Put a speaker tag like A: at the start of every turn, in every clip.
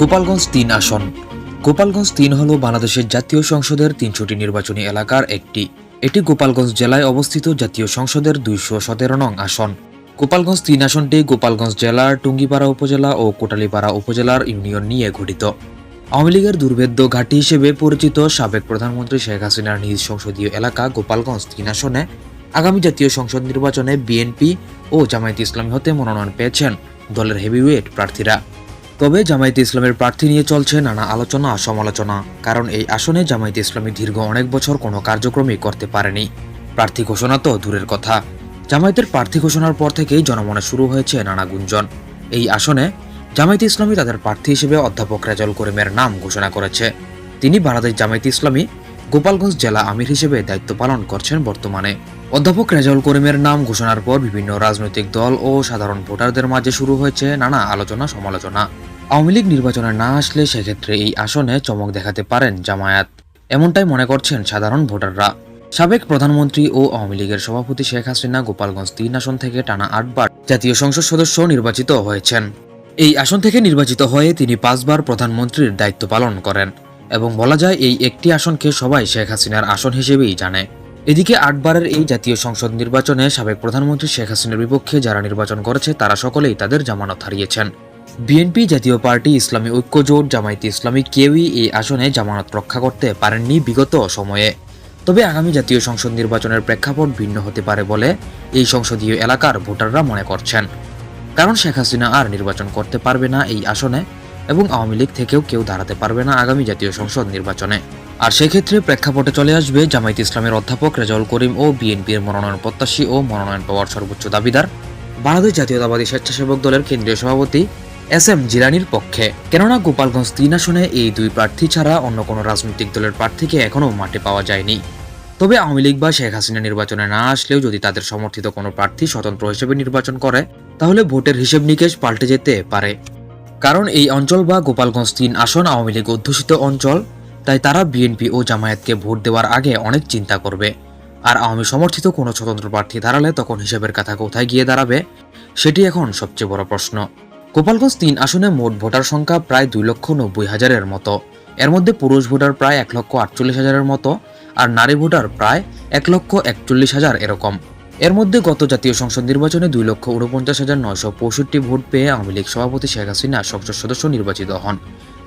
A: গোপালগঞ্জ তিন আসন। গোপালগঞ্জ তিন হল বাংলাদেশের জাতীয় সংসদের তিনশোটি নির্বাচনী এলাকার একটি। এটি গোপালগঞ্জ জেলায় অবস্থিত জাতীয় সংসদের দুইশো সতেরো নং আসন। গোপালগঞ্জ তিন আসনটি গোপালগঞ্জ জেলার টুঙ্গিপাড়া উপজেলা ও কোটালীপাড়া উপজেলার ইউনিয়ন নিয়ে গঠিত। আওয়ামী লীগের দুর্ভেদ্য ঘাঁটি হিসেবে পরিচিত সাবেক প্রধানমন্ত্রী শেখ হাসিনার নিজ সংসদীয় এলাকা গোপালগঞ্জ তিন আসনে আগামী জাতীয় সংসদ নির্বাচনে বিএনপি ও জামায়াত ইসলামী হতে মনোনয়ন পেয়েছেন দলের হেভিওয়েট প্রার্থীরা। তবে জামায়াতে ইসলামের প্রার্থী নিয়ে চলছে নানা আলোচনা সমালোচনা। কারণ এই আসনে জামায়াতে ইসলামী দীর্ঘ অনেক বছর কোনো কার্যক্রমই করতে পারেনি। প্রার্থী ঘোষণা তো দূরের কথা। জামায়াতের প্রার্থী ঘোষণার পর থেকেই জনমনে শুরু হয়েছে নানা গুঞ্জন। এই আসনে জামায়াতে ইসলামী তাদের প্রার্থী হিসেবে অধ্যাপক রেজাউল করিমের নাম ঘোষণা করেছে। তিনি বাংলাদেশ জামায়াতে ইসলামী গোপালগঞ্জ জেলা আমির হিসেবে দায়িত্ব পালন করছেন বর্তমানে। অধ্যাপক রেজাউল করিমের নাম ঘোষণার পর বিভিন্ন রাজনৈতিক দল ও সাধারণ ভোটারদের মাঝে শুরু হয়েছে নানা আলোচনা সমালোচনা। আওয়ামী লীগ নির্বাচনে না আসলে সেক্ষেত্রে এই আসনে চমক দেখাতে পারেন জামায়াত। এমনটাই মনে করছেন সাধারণ ভোটাররা। সাবেক প্রধানমন্ত্রী ও আওয়ামী লীগের সভাপতি শেখ হাসিনা গোপালগঞ্জ তিন আসন থেকে টানা আটবার জাতীয় সংসদ সদস্য নির্বাচিত হয়েছেন। এই আসন থেকে নির্বাচিত হয়ে তিনি পাঁচবার প্রধানমন্ত্রীর দায়িত্ব পালন করেন। এবং বলা যায় এই একটি আসনকে সবাই শেখ হাসিনার আসন হিসেবেই জানে। এদিকে আটবারের এই জাতীয় সংসদ নির্বাচনে সাবেক প্রধানমন্ত্রী শেখ হাসিনার বিপক্ষে যারা নির্বাচন করেছে, তারা সকলেই তাদের জামানত হারিয়েছেন। বিএনপি জাতীয় পার্টি ইসলামী ঐক্য জোট, জামায়াতে ইসলামী কেউই এই আসনে জামানত রক্ষা করতে পারেননি বিগত সময়ে। তবে আগামী জাতীয় সংসদ নির্বাচনের প্রেক্ষাপট ভিন্ন হতে পারে বলে এই সংসদীয় এলাকার ভোটাররা মনে করছেন। কারণ শেখ হাসিনা আর নির্বাচন করতে পারবে না এই আসনে। এবং আওয়ামী লীগ থেকেও কেউ দাঁড়াতে পারবে না আগামী জাতীয় সংসদ নির্বাচনে। আর সেক্ষেত্রে প্রেক্ষাপটে চলে আসবে জামায়াত ইসলামের অধ্যাপক রেজাউল করিম ও বিএনপির মনোনয়ন প্রত্যাশী ও মনোনয়ন পাওয়ার সর্বোচ্চ দাবিদার। বাংলাদেশ জাতীয়তাবাদী স্বেচ্ছাসেবক দলের কেন্দ্রীয় সভাপতি এস এম জিলানির পক্ষে। কেননা গোপালগঞ্জ তিন আসনে এই দুই প্রার্থী ছাড়া অন্য কোনো রাজনৈতিক দলের প্রার্থীকে এখনও মাঠে পাওয়া যায়নি। তবে আওয়ামী লীগ বা শেখ হাসিনা নির্বাচনে না আসলেও যদি তাদের সমর্থিত কোনো প্রার্থী স্বতন্ত্র হিসেবে নির্বাচন করে, তাহলে ভোটের হিসেব নিকেশ পাল্টে যেতে পারে। কারণ এই অঞ্চল বা গোপালগঞ্জ তিন আসন আওয়ামী লীগ অধ্যুষিত অঞ্চল, তাই তারা বিএনপি ও জামায়াতকে ভোট দেওয়ার আগে অনেক চিন্তা করবে। আর আওয়ামী সমর্থিত কোনো স্বতন্ত্র প্রার্থী দাঁড়ালে তখন হিসেবের কথা কোথায় গিয়ে দাঁড়াবে, সেটি এখন সবচেয়ে বড় প্রশ্ন। গোপালগঞ্জ তিন আসনে মোট ভোটার সংখ্যা প্রায় দুই লক্ষ নব্বই হাজারের মতো। এর মধ্যে পুরুষ ভোটার প্রায় এক লক্ষ আটচল্লিশ হাজারের মতো, আর নারী ভোটার প্রায় এক লক্ষ একচল্লিশ হাজার এরকম। এর মধ্যে গত জাতীয় সংসদ নির্বাচনে দুই লক্ষ উনপঞ্চাশ হাজার নয়শো পঁয়ষট্টি ভোট পেয়ে আওয়ামী লীগ সভাপতি শেখ হাসিনা সংসদ সদস্য নির্বাচিত হন।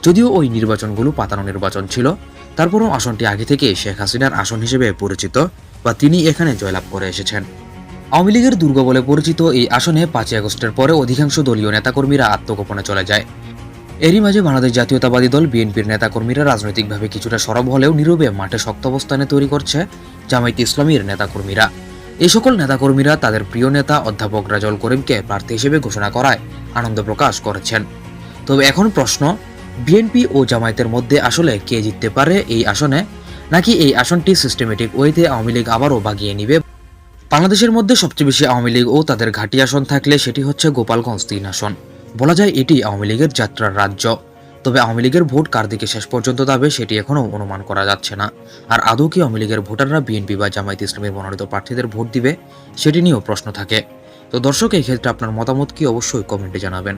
A: যদিও ওই নির্বাচনগুলো পাতানো নির্বাচন ছিল, তারপরও আসনটি আগে থেকে শেখ হাসিনার আসন হিসেবে পরিচিত বা তিনি এখানে জয়লাভ করে এসেছেন। আওয়ামী লীগের দুর্গ বলে পরিচিত এই আসনে পাঁচই আগস্টের পরে অধিকাংশ দলীয় নেতাকর্মীরা আত্মগোপনে চলে যায়। এরই মাঝে বাংলাদেশ জাতীয়তাবাদী দল বিএনপির নেতাকর্মীরা রাজনৈতিকভাবে কিছুটা সরব হলেও নীরবে মাঠে শক্ত অবস্থানে তৈরি করছে জামায়াত ইসলামীর নেতাকর্মীরা। এই সকল নেতাকর্মীরা তাদের প্রিয় নেতা অধ্যাপক রাজল করিমকে প্রার্থী হিসেবে ঘোষণা করায় আনন্দ প্রকাশ করেছেন। তবে এখন প্রশ্ন, বিএনপি ও জামায়াতের মধ্যে আসলে কে জিততে পারে এই আসনে, নাকি এই আসনটি সিস্টেমেটিক ওয়েতে আওয়ামী লীগ আবারও বাগিয়ে নিবে? বাংলাদেশের মধ্যে সবচেয়ে বেশি আওয়ামী লীগ ও তাদের ঘাঁটি আসন থাকলে সেটি হচ্ছে গোপালগঞ্জ তিন আসন। বলা যায় এটি আওয়ামী লীগের যাত্রার রাজ্য। তবে আওয়ামী লীগের ভোট কার দিকে শেষ পর্যন্ত যাবে সেটি এখনও অনুমান করা যাচ্ছে না। আর আদৌ কি আওয়ামী লীগের ভোটাররা বিএনপি বা জামায়াত ইসলামের মনোনীত প্রার্থীদের ভোট দিবে, সেটি নিয়েও প্রশ্ন থাকে। তো দর্শক, এই ক্ষেত্রে আপনার মতামত কি অবশ্যই কমেন্টে জানাবেন।